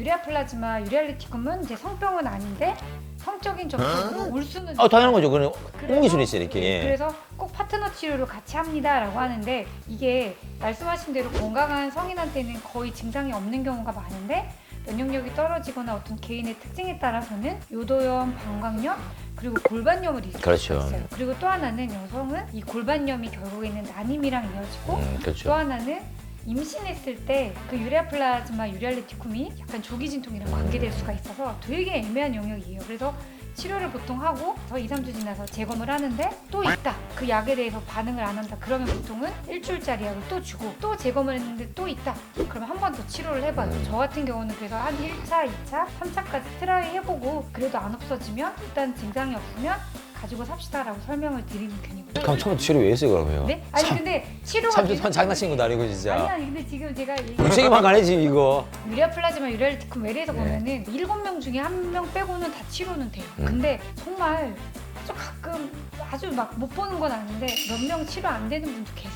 유레아 플라즈마 유레알리티쿰은 이제 성병은 아닌데 성적인 접촉으로 올 수는 아 당연한 거죠. 그는 그래서- 옹기술이 있어요 이렇게. 예. 그래서 꼭 파트너 치료를 같이 합니다라고 하는데 이게 말씀하신 대로 건강한 성인한테는 거의 증상이 없는 경우가 많은데 면역력이 떨어지거나 어떤 개인의 특징에 따라서는 요도염, 방광염 그리고 골반염을 일으킬 그렇죠. 수가 있어요. 그리고 또 하나는 여성은 이 골반염이 결국에는 난임이랑 이어지고 음, 또 그렇죠. 하나는 임신했을 때 그 유레아 플라즈마 유레알리티쿰이 약간 조기 진통이랑 관계될 수가 있어서 되게 애매한 영역이에요. 그래서 치료를 보통 하고 더 2, 3주 지나서 재검을 하는데 또 있다. 그 약에 대해서 반응을 안 한다. 그러면 보통은 일주일짜리 약을 또 주고 또 재검을 했는데 또 있다. 그러면 한 번 더 치료를 해봐요. 음. 저 같은 경우는 그래서 한 1차, 2차, 3차까지 트라이 해보고 그래도 안 없어지면 일단 증상이 없으면 가지고 삽시다라고 설명을 드리는 편이고요. 그럼 처음 치료 왜 했어요 그러면? 네? 아니 근데 치료가 삼주 계속- 동안 장난친 것도 아니고 아니 진짜. 아니 근데 지금 제가 얘기 육색이만 가네지 이거. 유레아 플라즈마 유레알티쿰 외래에서 네. 보면은 일곱 명 중에 한 명 빼고는 다 치료는 돼요. 음. 근데 정말 아주 가끔 아주 막 못 보는 건 아닌데 몇 명 치료 안 되는 분도 계세요.